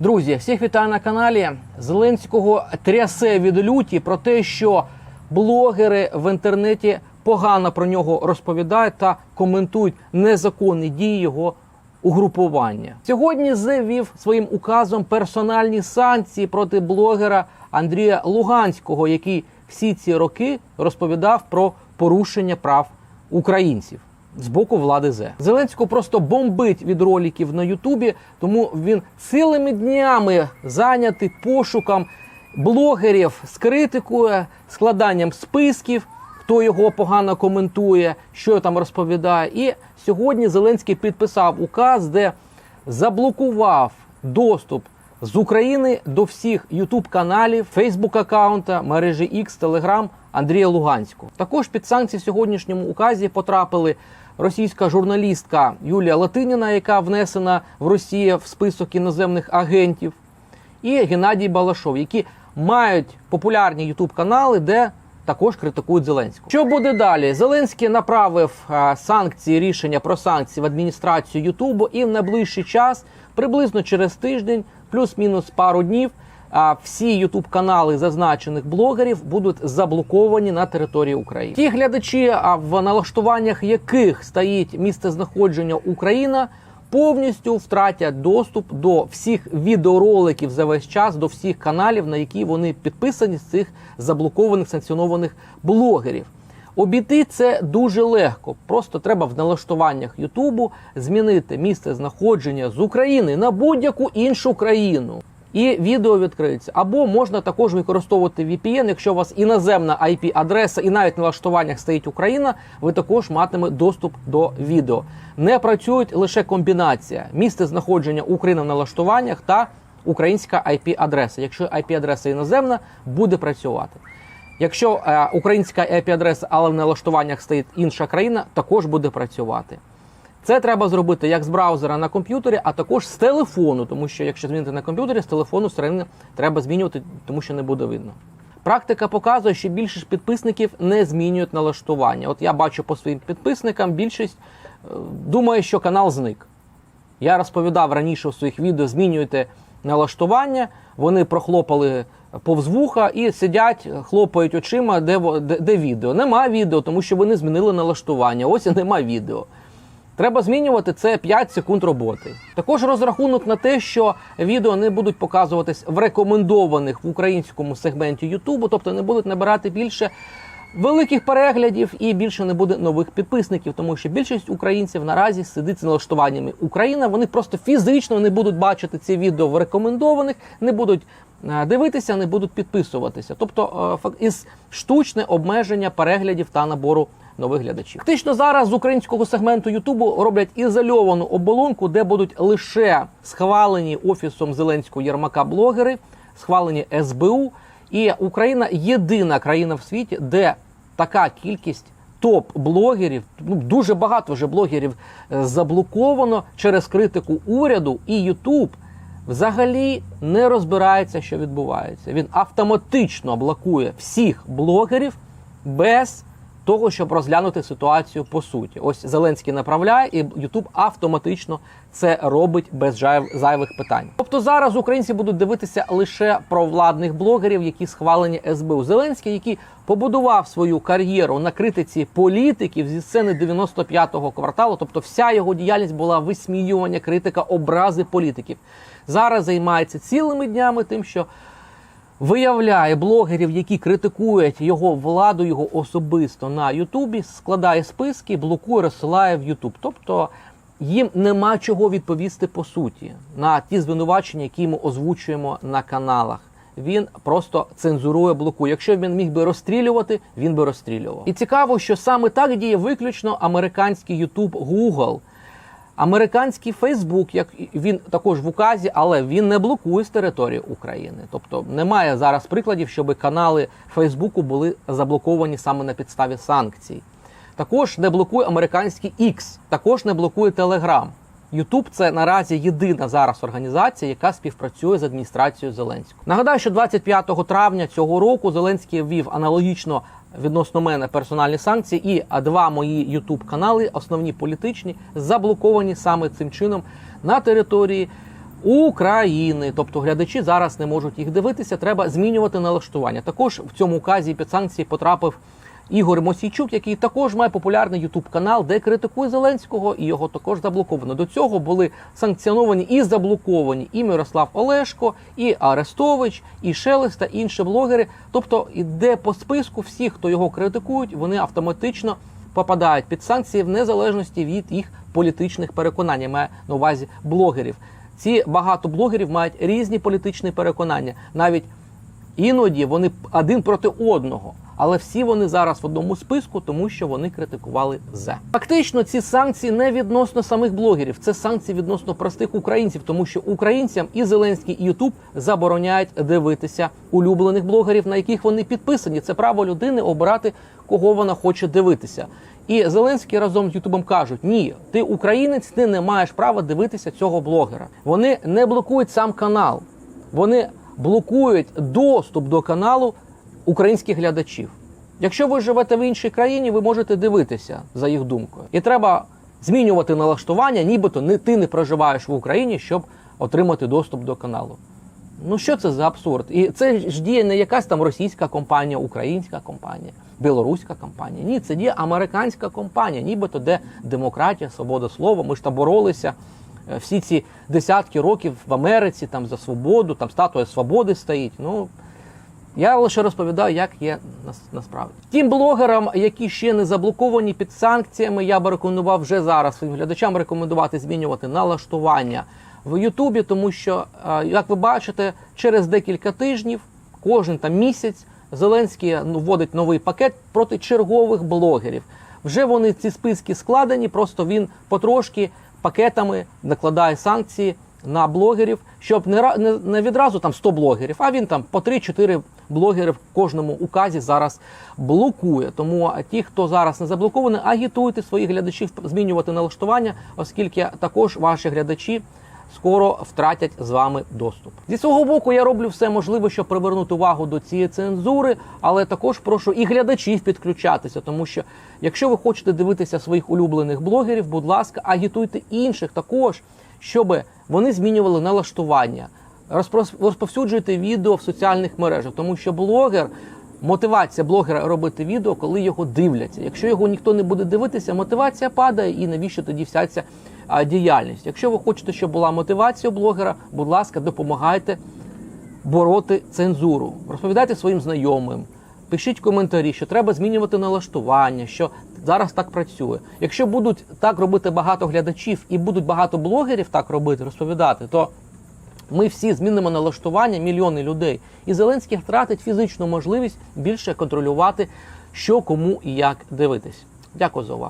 Друзі, всіх вітаю на каналі. Зеленського трясе від люті про те, що блогери в інтернеті погано про нього розповідають та коментують незаконні дії його угрупування. Сьогодні ЗЕ ввів своїм указом персональні санкції проти блогера Андрія Луганського, який всі ці роки розповідав про порушення прав українців з боку влади зе Зеленського просто бомбить від роликів на Ютубі, тому він цілими днями зайнятий пошуком блогерів з критикою, складанням списків, хто його погано коментує, що там розповідає. І сьогодні Зеленський підписав указ, де заблокував доступ з України до всіх Ютуб каналів, Фейсбук аккаунта, мережі X, Telegram Андрія Луганського. Також під санкції в сьогоднішньому указі потрапили російська журналістка Юлія Латиніна, яка внесена в Росію в список іноземних агентів, і Геннадій Балашов, які мають популярні Ютуб канали, де також критикують Зеленського. Що буде далі? Зеленський направив е, санкції, рішення про санкції в адміністрацію Ютубу, і в найближчий час, приблизно через тиждень, плюс-мінус пару днів, а всі ютуб канали зазначених блогерів будуть заблоковані на території України. Ті глядачі, а в налаштуваннях яких стоїть місце знаходження Україна, повністю втратять доступ до всіх відеороликів за весь час, до всіх каналів, на які вони підписані з цих заблокованих санкціонованих блогерів. Обійти це дуже легко. Просто треба в налаштуваннях Ютубу змінити місце знаходження з України на будь-яку іншу країну. І відео відкриється. Або можна також використовувати VPN, якщо у вас іноземна IP-адреса і навіть на налаштуваннях стоїть Україна, ви також матиме доступ до відео. Не працюють лише комбінація місце знаходження України в налаштуваннях та українська IP-адреса. Якщо IP-адреса іноземна, буде працювати. Якщо е, українська IP-адреса, але в налаштуваннях стоїть інша країна, також буде працювати. Це треба зробити як з браузера на комп'ютері, а також з телефону, тому що якщо змінити на комп'ютері, з телефону все треба змінювати, тому що не буде видно. Практика показує, що більшість підписників не змінюють налаштування. От я бачу по своїм підписникам, більшість е, думає, що канал зник. Я розповідав раніше у своїх відео, змінюєте налаштування, вони прохлопали повз вуха і сидять, хлопають очима, де, де, де відео. Нема відео, тому що вони змінили налаштування. Ось і нема відео. Треба змінювати це 5 секунд роботи. Також розрахунок на те, що відео не будуть показуватись в рекомендованих в українському сегменті Ютубу, тобто не будуть набирати більше великих переглядів і більше не буде нових підписників, тому що більшість українців наразі сидить з налаштуваннями Україна. Вони просто фізично не будуть бачити ці відео в рекомендованих, не будуть дивитися, не будуть підписуватися. Тобто, е, із штучне обмеження переглядів та набору нових глядачів. Фактично зараз з українського сегменту Ютубу роблять ізольовану оболонку, де будуть лише схвалені офісом Зеленського Єрмака блогери, схвалені СБУ. І Україна єдина країна в світі, де така кількість топ-блогерів, ну дуже багато вже блогерів е, заблоковано через критику уряду і Ютуб взагалі не розбирається, що відбувається. Він автоматично блокує всіх блогерів без того, щоб розглянути ситуацію по суті. Ось Зеленський направляє, і Ютуб автоматично це робить без зайвих питань. Тобто зараз українці будуть дивитися лише про владних блогерів, які схвалені СБУ. Зеленський, який побудував свою кар'єру на критиці політиків зі сцени 95-го кварталу, тобто вся його діяльність була висміювання, критика, образи політиків. Зараз займається цілими днями тим, що виявляє блогерів, які критикують його владу, його особисто на Ютубі, складає списки, блокує, розсилає в Ютуб. Тобто їм нема чого відповісти по суті на ті звинувачення, які ми озвучуємо на каналах. Він просто цензурує, блокує. Якщо він міг би розстрілювати, він би розстрілював. І цікаво, що саме так діє виключно американський Ютуб Google. Американський Фейсбук, як він також в указі, але він не блокує з території України. Тобто немає зараз прикладів, щоб канали Фейсбуку були заблоковані саме на підставі санкцій. Також не блокує американський X, також не блокує Telegram. YouTube – це наразі єдина зараз організація, яка співпрацює з адміністрацією Зеленського. Нагадаю, що 25 травня цього року Зеленський ввів аналогічно відносно мене персональні санкції, і два мої YouTube канали, основні політичні, заблоковані саме цим чином на території України. Тобто глядачі зараз не можуть їх дивитися. Треба змінювати налаштування. Також в цьому указі під санкції потрапив. Ігор Мосійчук, який також має популярний ютуб канал, де критикує Зеленського, і його також заблоковано. До цього були санкціоновані і заблоковані і Мирослав Олешко, і Арестович, і Шелест та інші блогери. Тобто іде по списку всіх, хто його критикують, вони автоматично попадають під санкції в незалежності від їх політичних переконань. Я маю на увазі блогерів. Ці багато блогерів мають різні політичні переконання. Навіть іноді вони один проти одного. Але всі вони зараз в одному списку, тому що вони критикували зе. Фактично, ці санкції не відносно самих блогерів, це санкції відносно простих українців, тому що українцям і Зеленський, і Ютуб забороняють дивитися улюблених блогерів, на яких вони підписані. Це право людини обирати, кого вона хоче дивитися. І Зеленський разом з Ютубом кажуть: ні, ти українець, ти не маєш права дивитися цього блогера. Вони не блокують сам канал, вони блокують доступ до каналу українських глядачів. Якщо ви живете в іншій країні, ви можете дивитися за їх думкою. І треба змінювати налаштування, нібито не ти не проживаєш в Україні, щоб отримати доступ до каналу. Ну що це за абсурд? І це ж діє не якась там російська компанія, українська компанія, білоруська компанія. Ні, це діє американська компанія, нібито де демократія, свобода слова. Ми ж там боролися е, всі ці десятки років в Америці там за свободу, там статуя свободи стоїть. Ну я лише розповідаю, як є нас- насправді. Тим блогерам, які ще не заблоковані під санкціями, я би рекомендував вже зараз своїм глядачам рекомендувати змінювати налаштування в Ютубі, тому що, е, як ви бачите, через декілька тижнів, кожен там місяць, Зеленський ну, вводить новий пакет проти чергових блогерів. Вже вони ці списки складені, просто він потрошки пакетами накладає санкції на блогерів, щоб не, не, не відразу там 100 блогерів, а він там по 3-4 блогери в кожному указі зараз блокує. Тому ті, хто зараз не заблокований, агітуйте своїх глядачів змінювати налаштування, оскільки також ваші глядачі скоро втратять з вами доступ. Зі свого боку, я роблю все можливе, щоб привернути увагу до цієї цензури, але також прошу і глядачів підключатися, тому що якщо ви хочете дивитися своїх улюблених блогерів, будь ласка, агітуйте інших також, щоб вони змінювали налаштування. Розповсюджуйте відео в соціальних мережах, тому що блогер. Мотивація блогера робити відео, коли його дивляться. Якщо його ніхто не буде дивитися, мотивація падає, і навіщо тоді вся ця діяльність? Якщо ви хочете, щоб була мотивація блогера, будь ласка, допомагайте бороти цензуру. Розповідайте своїм знайомим, пишіть коментарі, що треба змінювати налаштування, що зараз так працює. Якщо будуть так робити багато глядачів і будуть багато блогерів так робити, розповідати, то ми всі змінимо налаштування мільйони людей, і Зеленський втратить фізичну можливість більше контролювати, що кому і як дивитись. Дякую за увагу.